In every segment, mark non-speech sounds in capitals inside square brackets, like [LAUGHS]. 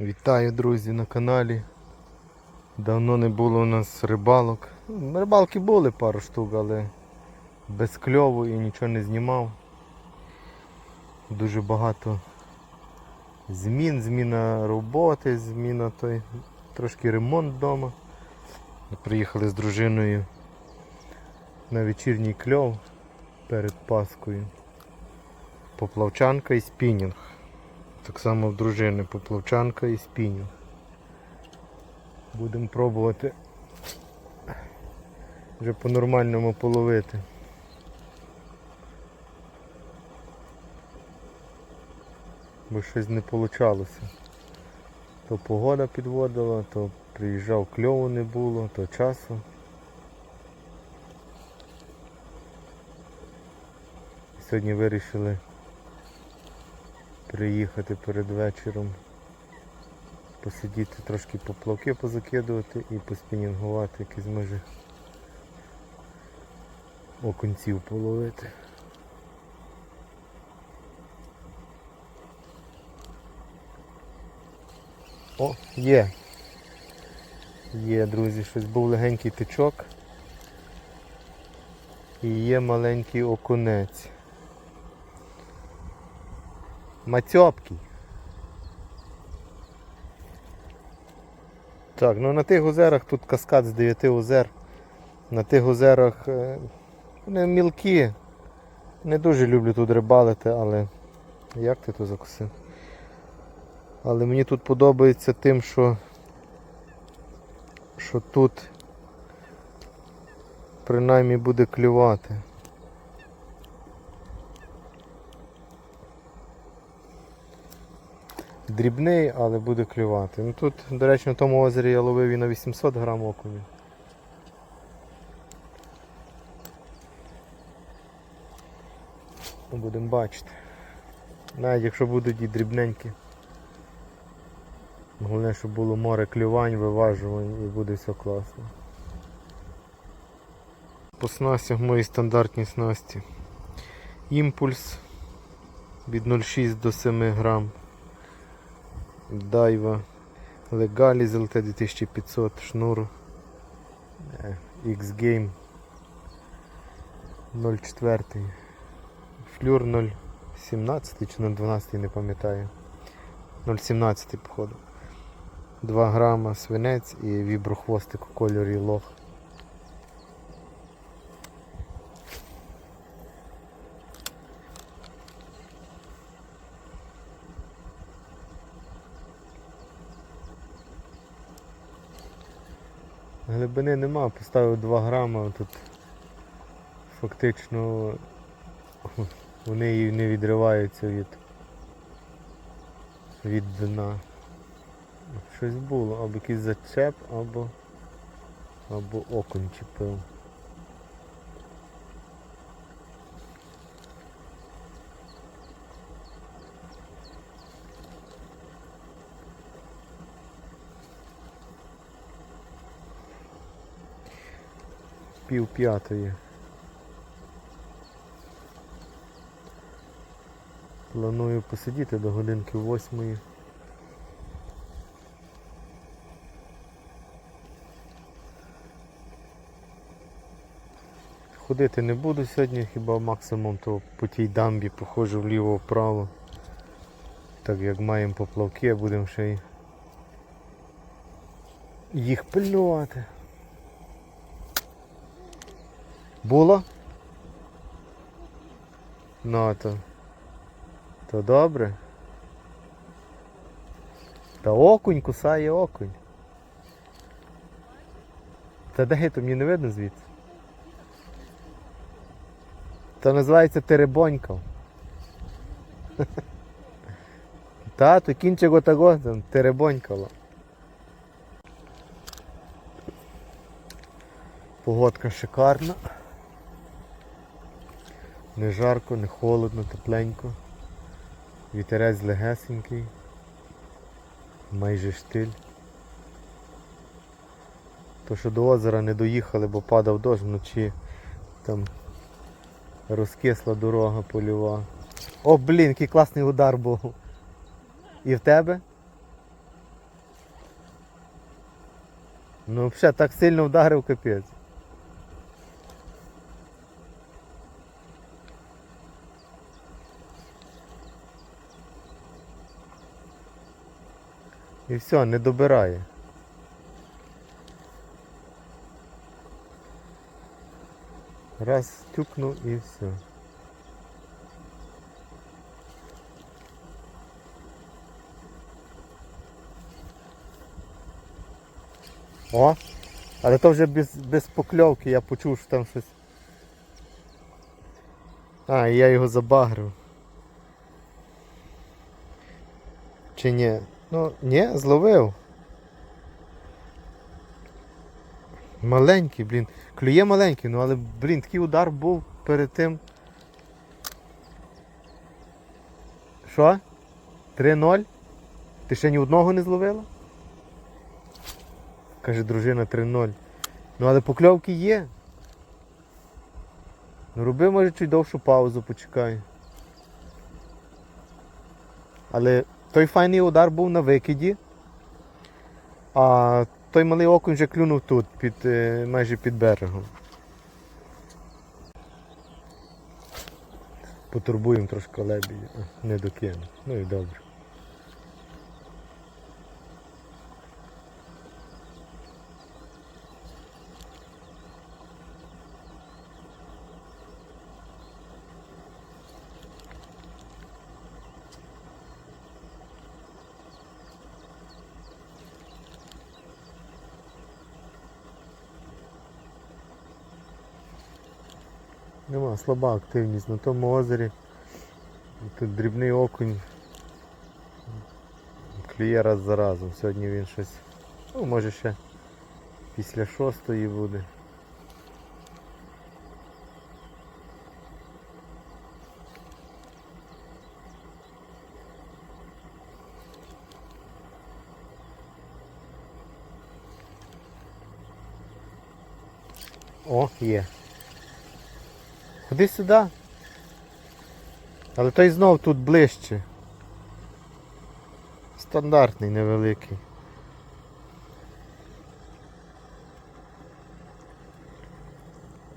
Вітаю, друзі, на каналі. Давно не було у нас рибалок. Рибалки були пару штук, але без кльову і нічого не знімав. Дуже багато змін, зміна роботи, зміна той, трошки ремонт вдома. Приїхали з дружиною на вечірній кльов перед Паскою. Поплавчанка і спінінг. Так само в дружини поплавчанка і спінінг. Будемо пробувати вже по-нормальному половити. Бо щось не вийшло. То погода підводила, то приїжджав кльову не було, то часу. Сьогодні вирішили приїхати перед вечором, посидіти трошки поплавки позакидувати і поспінінгувати якісь може окунців половити. О, є. Є, друзі, щось був легенький тичок. І є маленький окунець. Мацьопкий. Так, ну на тих озерах тут каскад з 9 озер. На тих озерах е, вони мілкі. Не дуже люблю тут рибалити, але як ти тут закусив? Але мені тут подобається тим, що, що тут принаймні буде клювати. Дрібний, але буде клювати. Ну тут, до речі, на тому озері я ловив і на 800 грам окуня. Ну, Будемо бачити. Навіть якщо будуть і дрібненькі. Головне, щоб було море клювань, виважувань і буде все класно. По снастях мої стандартні снасті. Імпульс від 0,6 до 7 грам. Дайва. Легалі з ЛТ 2500 шнур. Е, X-Game 04. Флюр 0,17 чи 0,12 не пам'ятаю. 0,17 походу. 2 грама свинець і віброхвостик у кольорі лох. Глибини нема, поставив 2 грама, тут фактично вони не відриваються від, від дна. Щось було, або якийсь зачеп, або, або окунь чіпив. Пів п'ятої. Планую посидіти до годинки восьмої. Ходити не буду сьогодні, хіба максимум то по тій дамбі походжу вліво-вправо. Так як маємо поплавки, будемо ще й їх пильнувати. Було? Ну то. То добре. Та окунь кусає окунь. Та де то мені не видно звідси. Це називається теребонькав. [LAUGHS] Та, то кінчик отаго, там теребонькало. Погодка шикарна. Не жарко, не холодно, тепленько. Вітерець легесенький. Майже штиль. То що до озера не доїхали, бо падав дощ вночі. Там розкисла дорога польова. О, блін, який класний удар був. І в тебе? Ну взагалі так сильно вдарив капець. І все, не добирає. Раз тюкнув і все. О! Але то вже без, без покльовки, я почув, що там щось. А, я його забагрив. Чи ні? Ну, ні, зловив. Маленький, блін. Клює маленький, ну але, блін, такий удар був перед тим. Що? 3-0? Ти ще ні одного не зловила? Каже, дружина 3-0. Ну але покльовки є. Ну роби, може, чуть довшу паузу, почекай. Але той файний удар був на викиді. А той малий окунь вже клюнув тут, під, е, майже під берегом. Потурбуємо трошки лебідя. Не докину. Ну і добре. Нема слаба активність на тому озері. Тут дрібний окунь. Клює раз за разом. Сьогодні він щось. Ну, може ще після шостої буде. О, є. Ходи сюди. Але той знов тут ближче. Стандартний, невеликий.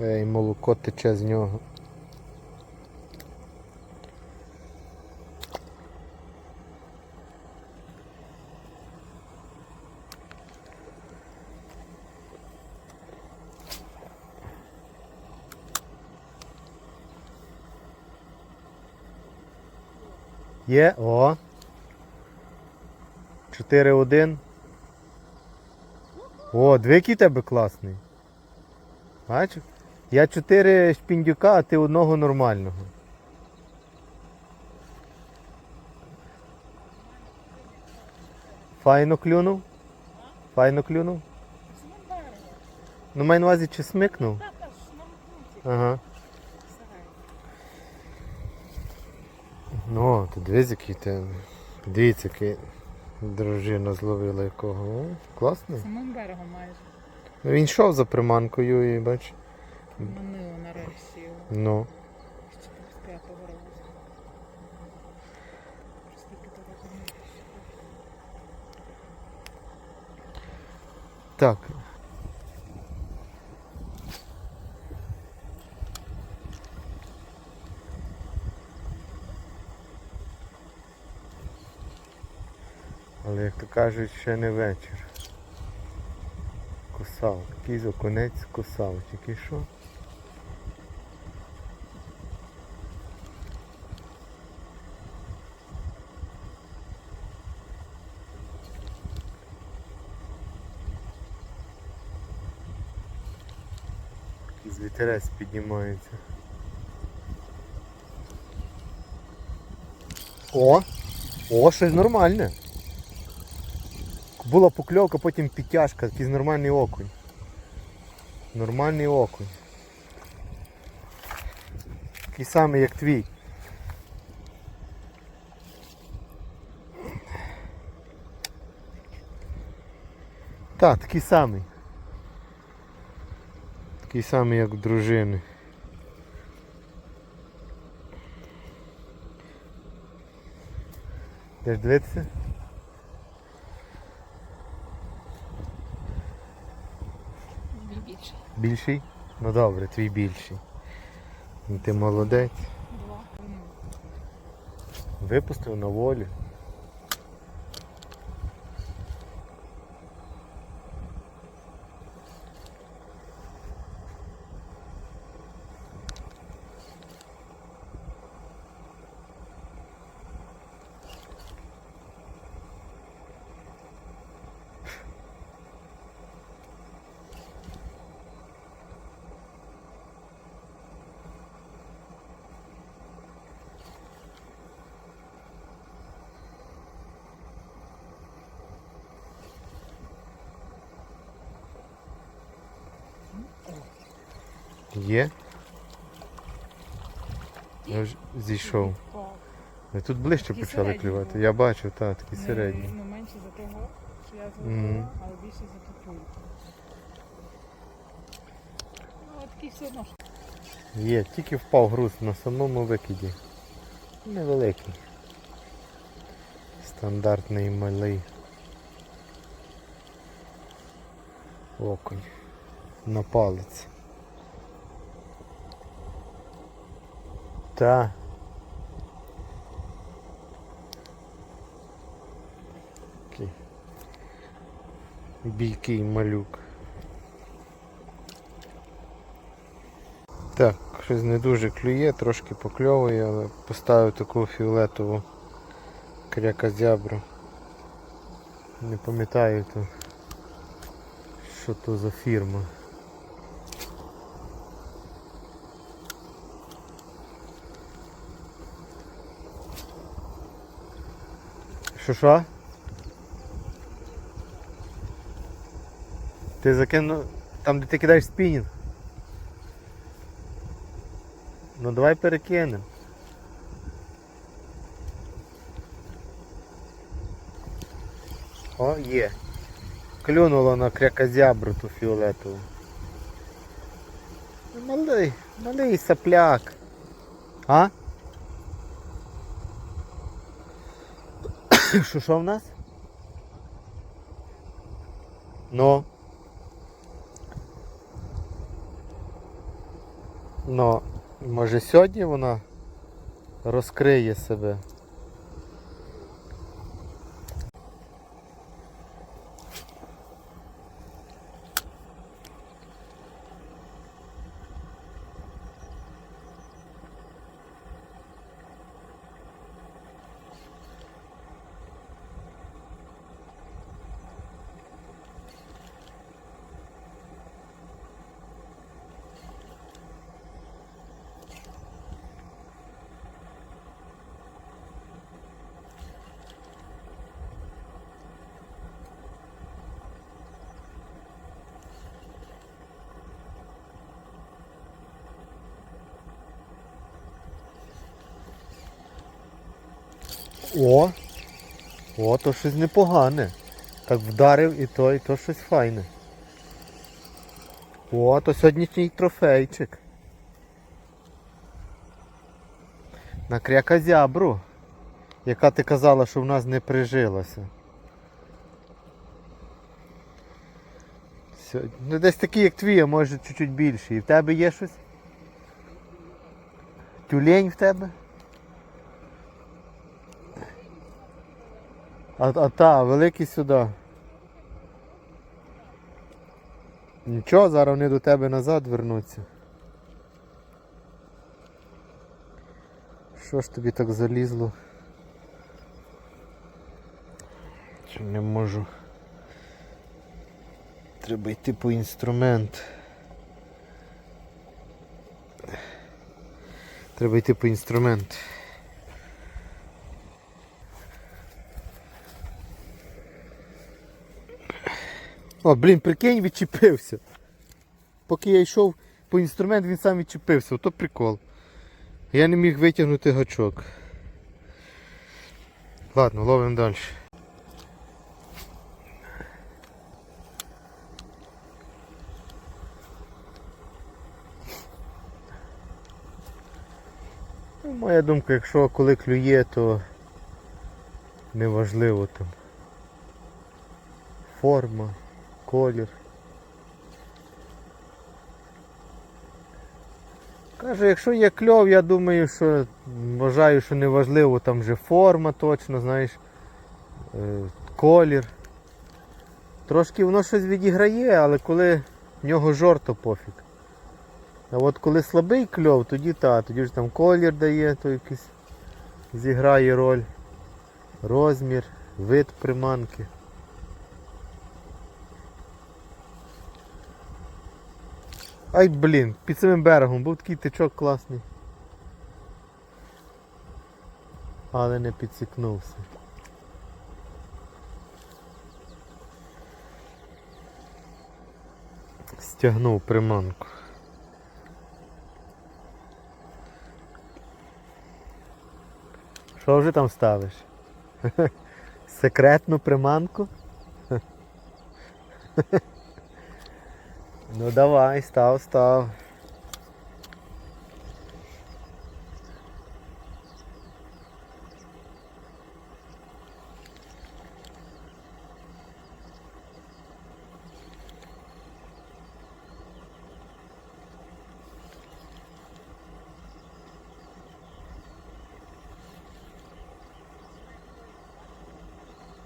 Ей, молоко тече з нього. Є, о. 4-1. О, двикий тебе класний. Бачиш? Я 4 шпіндюка, а ти одного нормального. Файно клюнув? Файно клюнув? Ну маю на увазі чи смикнув? Ага. Ну, ти дивись, який ти. Дивіться, який дружина зловила якого. О, класний. Самим берегом майже. Ну, Він йшов за приманкою і бач. Манило нарешті його. Ну. Ще так з п'ятого разу. Скільки то разів не більше. Так. Але як кажуть, ще не вечір. Косав. Якийсь окунець косав. Тільки що? Якийсь вітерець піднімається. О! О, щось нормальне. Була покльовка, потім підтяжка, якийсь нормальний окунь. Нормальний окунь. Такий самий, як твій. Так, такий самий. Такий самий, як у дружини. Йдеш дивитися? Більший? Ну добре, твій більший. Ти молодець. Два. Випустив на волю. Є. Я вже зійшов. впав. Ми тут ближче Такі почали середні клювати. були. Я бачив, так, такі Не- середні. Ну, менше за того, що я Мгм. зловила, але більше за ту пульку. Ну, такий все одно. ж. Є, тільки впав груз на самому викиді. Невеликий. Стандартний малий. Окунь. На палець. Та. Бійкий малюк. Так, щось не дуже клює, трошки покльовує, але поставив таку фіолетову крякозябру. Не пам'ятаю то, що то за фірма. Що що? Ти закинув там, де ти кидаєш спінінг? Ну давай перекинемо. О, є. Клюнуло на крякозябру ту фіолетову. Ну, Малий, малий сопляк. А? [COUGHS] Що що в нас? Ну. Ну, може сьогодні вона розкриє себе. О! О, то щось непогане. Так вдарив і то, і то щось файне. О, то сьогоднішній трофейчик. На крякозябру, яка ти казала, що в нас не прижилася. Ну десь такий, як твій, а може чуть-чуть більший. І в тебе є щось? Тюлень в тебе? А, а та, великий сюди. Нічого, зараз вони до тебе назад вернуться. Що ж тобі так залізло? Чи не можу. Треба йти по інструмент. Треба йти по інструмент. О, блін, прикинь, відчепився. Поки я йшов по інструмент, він сам відчепився. Ото прикол. Я не міг витягнути гачок. Ладно, ловимо далі. Ну, Моя думка, якщо коли клює, то неважливо там. Форма, колір. Кажу, якщо є кльов, я думаю, що вважаю, що не важливо там вже форма точно, знаєш, е, колір. Трошки воно щось відіграє, але коли в нього жорто пофіг. А от коли слабий кльов, тоді та, тоді ж там колір дає, то якийсь зіграє роль, розмір, вид приманки. Ай блін, під самим берегом був такий тичок класний. Але не підсікнувся. Стягнув приманку. Що вже там ставиш? [LAUGHS] Секретну приманку? [LAUGHS] Ну давай, став, став.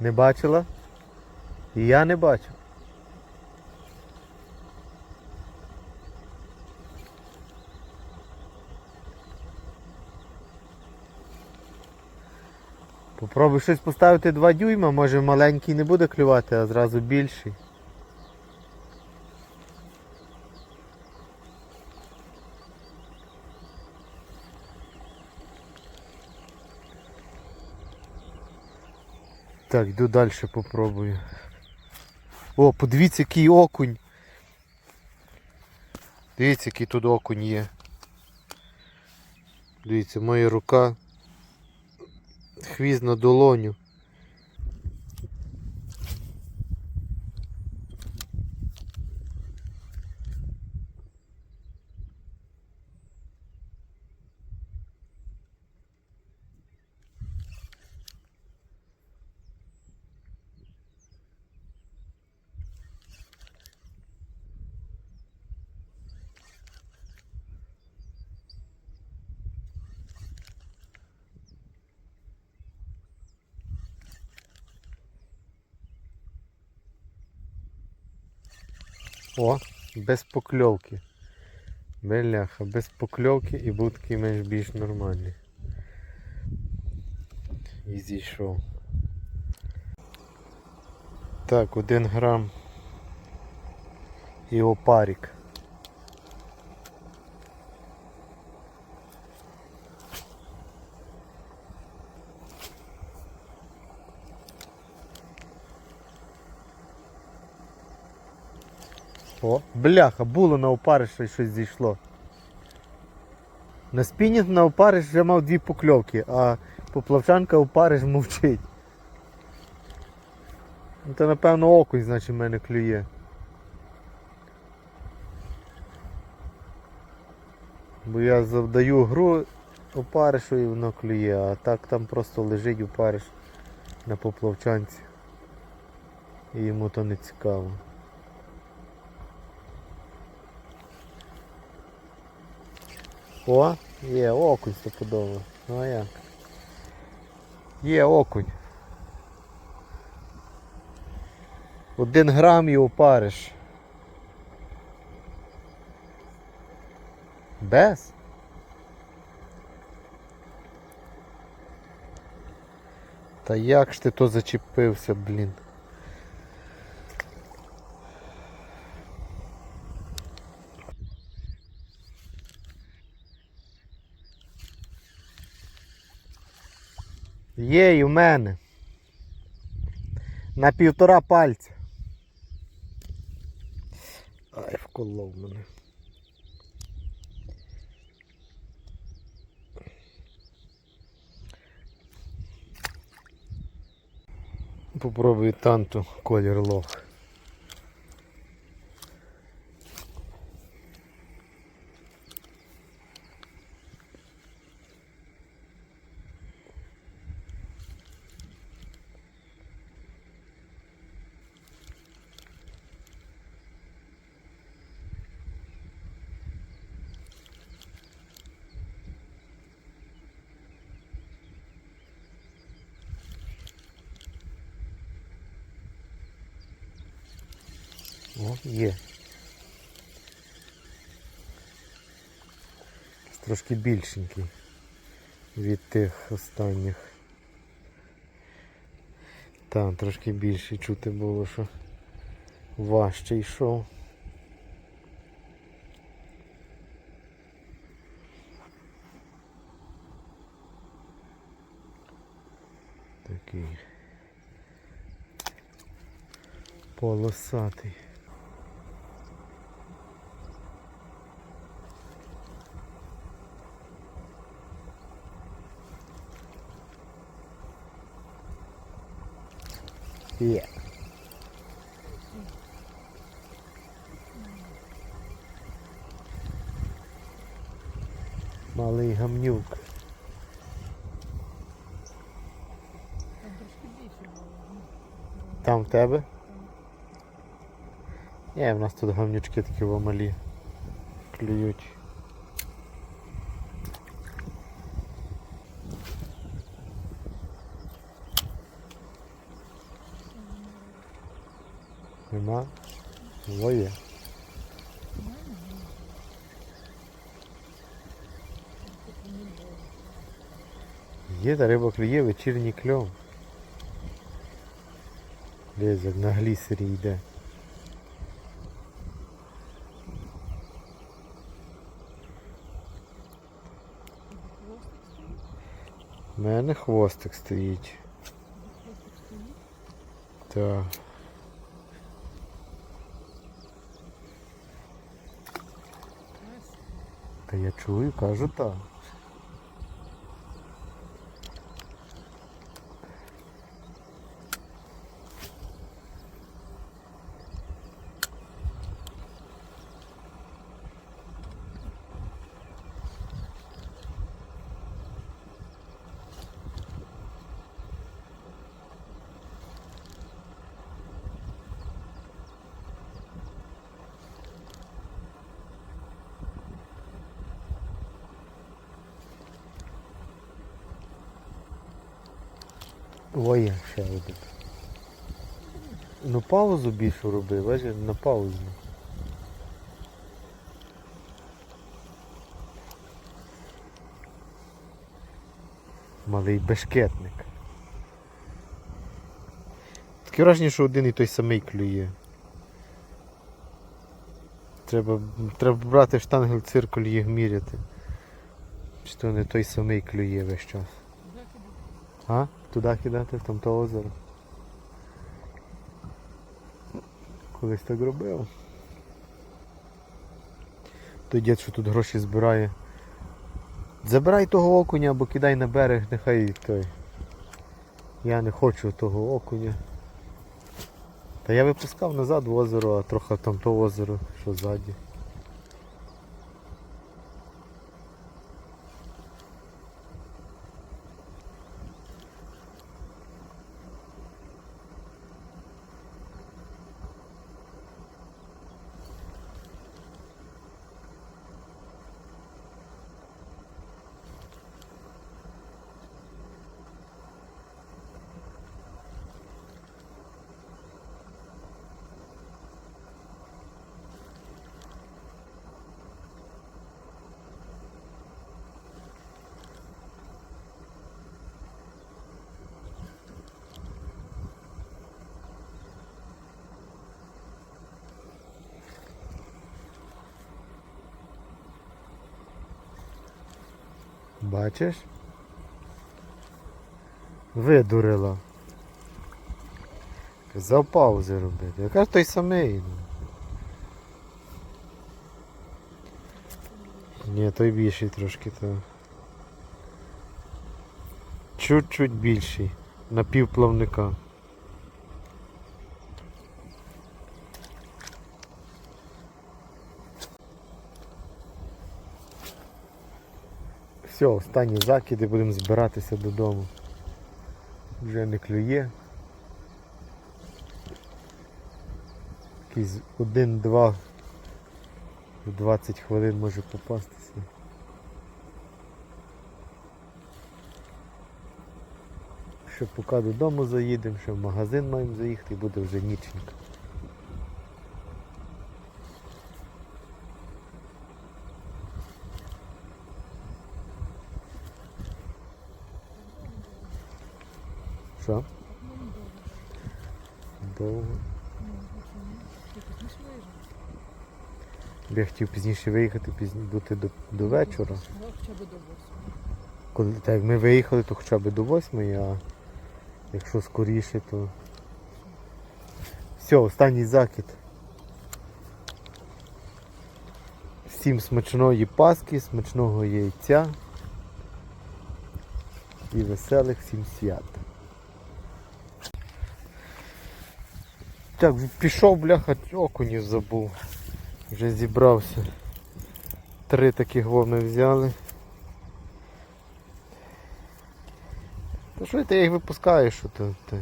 Не бачила? І я не бачив. Попробуй щось поставити 2 дюйма, може маленький не буде клювати, а зразу більший. Так, йду далі попробую. О, подивіться, який окунь. Дивіться, який тут окунь є. Дивіться, моя рука. Хвіст на долоню. О, без покльовки. Беляха, без покльовки і був такий менш більш нормальний. І зійшов. Так, один грам і опарик. О, бляха, було на опариш щось зійшло. На спінінг на опариш вже мав дві покльовки, а поплавчанка опариш мовчить. Ну то напевно окунь, значить, в мене клює. Бо я завдаю гру опаришу і воно клює, а так там просто лежить опариш на поплавчанці. І йому то не цікаво. О, є окунь стопудово. Ну а як? Є окунь. Один грам і опариш. Без? Та як ж ти то зачепився, блін? Є в мене. На півтора пальця. Ай, вколов мене. Попробую танту колір лох. О, є. Трошки більшенький від тих останніх. Там трошки більше чути було, що важче йшов. Такий полосатий. Є. Малий гамнюк. Там трошки більше було. ну. Там в тебе? Ні, в нас тут гамнючки такі во малі клюють. Нема? Воє. Є та риба клює, вечірній кльов. Десь як на глісері йде. У мене хвостик стоїть. хвостик стоїть. Так. Ось. Та я чую, кажу так. Ой, ще один. Ну паузу більшу роби, бачиш, на паузу. Малий бешкетник. Таке враження, що один і той самий клює. Треба, треба брати штангел циркуль їх міряти. Чи то не той самий клює весь час. А? Туди кидати, в там то озеро. Колись так робив. Той дід, що тут гроші збирає. Забирай того окуня або кидай на берег, нехай той. Я не хочу того окуня. Та я випускав назад в озеро, а трохи там то озеро, що ззаді. Бачиш? Видурила. Казав паузи робити. Яка ж той самий? ну. Ні, той більший трошки то. Чуть-чуть більший. На півплавника. Все, останні закиди, будемо збиратися додому. Вже не клює. Якийсь один-два в 20 хвилин може попастися. Що поки додому заїдемо, що в магазин маємо заїхати буде вже ніченька. Що? Довго. Я хотів пізніше виїхати, пізні бути до, до вечора. Хоча б до восьми. Коли так, як ми виїхали, то хоча б до восьмої, а якщо скоріше, то. Все, останній закид. Всім смачної паски, смачного яйця і веселих всім свят. Так, пішов, бляха, окунів забув. Вже зібрався. Три таких во взяли. Та що ти їх випускаєш, що то, то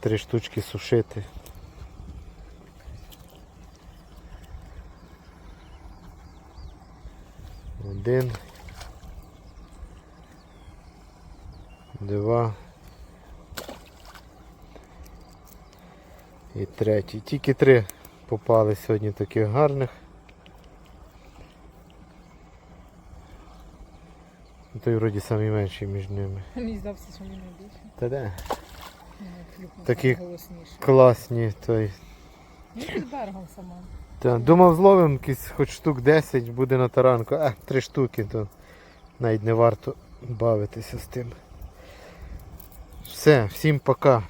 три штучки сушити. Один. Два. І третій. Тільки три попали сьогодні таких гарних. Ну, Той вроді самий менший між ними. Мені здався, що він. Та де? Ну, Такі-. Класні той. Ну, під берегом сама. Та, думав зловим якісь хоч штук 10 буде на таранку. А, три штуки, то навіть не варто бавитися з тим. Все, всім пока.